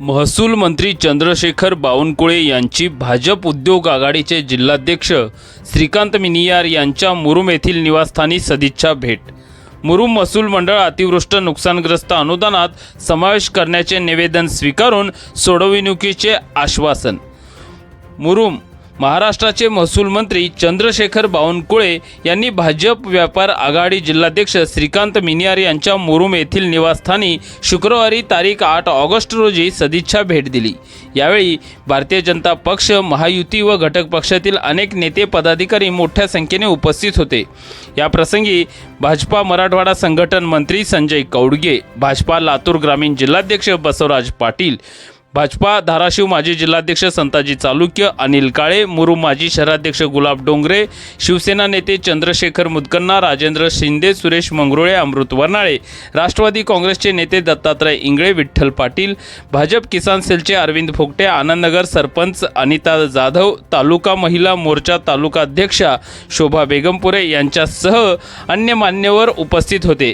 महसूल मंत्री चंद्रशेखर बावनकुळे यांची भाजप उद्योग आघाडीचे जिल्हाध्यक्ष श्रीकांत मिनियार यांच्या मुरुम येथील निवासस्थानी सदिच्छा भेट. मुरुम महसूल मंडळ अतिवृष्ट नुकसानग्रस्त अनुदानात समावेश करण्याचे निवेदन स्वीकारून सोडवणुकीचे आश्वासन. मुरुम महाराष्ट्राचे महसूल मंत्री चंद्रशेखर बावनकुळे यांनी भाजप व्यापार आघाडी जिल्हाध्यक्ष श्रीकांत मिनियार यांच्या मुरुम येथील निवासस्थानी शुक्रवारी तारीख आठ ऑगस्ट रोजी सदिच्छा भेट दिली. यावेळी भारतीय जनता पक्ष महायुती व घटक पक्षातील अनेक नेते पदाधिकारी मोठ्या संख्येने उपस्थित होते. याप्रसंगी भाजपा मराठवाडा संघटन मंत्री संजय कौडगे भाजपा लातूर ग्रामीण जिल्हाध्यक्ष बसवराज पाटील भाजपा धाराशिव माजी जिल्हाध्यक्ष संताजी चालुक्य अनिल काळे मुरुम माजी शहराध्यक्ष गुलाब डोंगरे शिवसेना नेते चंद्रशेखर मुदकन्ना राजेंद्र शिंदे सुरेश मंगरुळे अमृत वर्नाळे राष्ट्रवादी काँग्रेसचे नेते दत्तात्रय इंगळे विठ्ठल पाटील भाजप किसान सेलचे अरविंद फुकटे आनंदनगर सरपंच अनिता जाधव तालुका महिला मोर्चा तालुकाध्यक्षा शोभा बेगमपुरे यांच्यासह अन्य मान्यवर उपस्थित होते.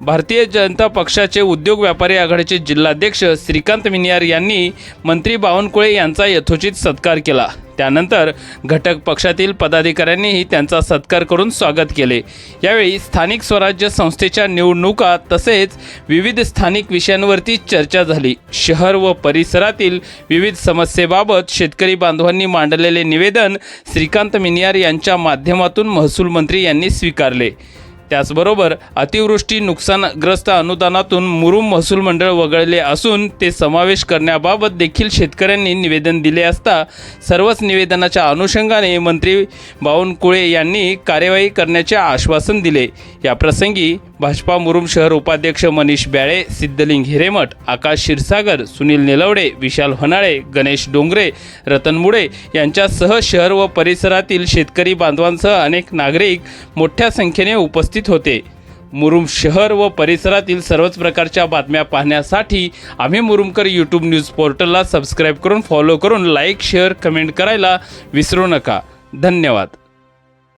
भारतीय जनता पक्षाचे उद्योग व्यापारी आघाडीचे जिल्हाध्यक्ष श्रीकांत मिनियार यांनी मंत्री बावनकुळे यांचा यथोचित सत्कार केला. त्यानंतर घटक पक्षातील पदाधिकाऱ्यांनीही त्यांचा सत्कार करून स्वागत केले. यावेळी स्थानिक स्वराज्य संस्थेच्या निवडणुका तसेच विविध स्थानिक विषयांवरती चर्चा झाली. शहर व परिसरातील विविध समस्येबाबत शेतकरी बांधवांनी मांडलेले निवेदन श्रीकांत मिनियार यांच्या माध्यमातून महसूल मंत्री यांनी स्वीकारले. त्याचबरोबर अतिवृष्टी नुकसानग्रस्त अनुदानातून मुरुम महसूल मंडळ वगळले असून ते समावेश करण्याबाबत देखील शेतकऱ्यांनी निवेदन दिले असता सर्वच निवेदनाच्या अनुषंगाने मंत्री बावनकुळे यांनी कार्यवाही करण्याचे आश्वासन दिले. या प्रसंगी भाजपा मुरुम शहर उपाध्यक्ष मनीष ब्याळे सिद्धलिंग हिरेमठ आकाश क्षीरसागर सुनील निलवडे विशाल होनाळे गणेश डोंगरे रतन मुडे यांच्यासह शहर व परिसरातील शेतकरी बांधवांसह अनेक नागरिक मोठ्या संख्येने उपस्थित होते. मुरुम शहर व परिसरातील सर्वच प्रकारच्या बातम्या पाहण्यासाठी आम्ही मुरुमकर यूट्यूब न्यूज पोर्टलला सबस्क्राईब करून फॉलो करून लाईक शेअर कमेंट करायला विसरू नका. धन्यवाद.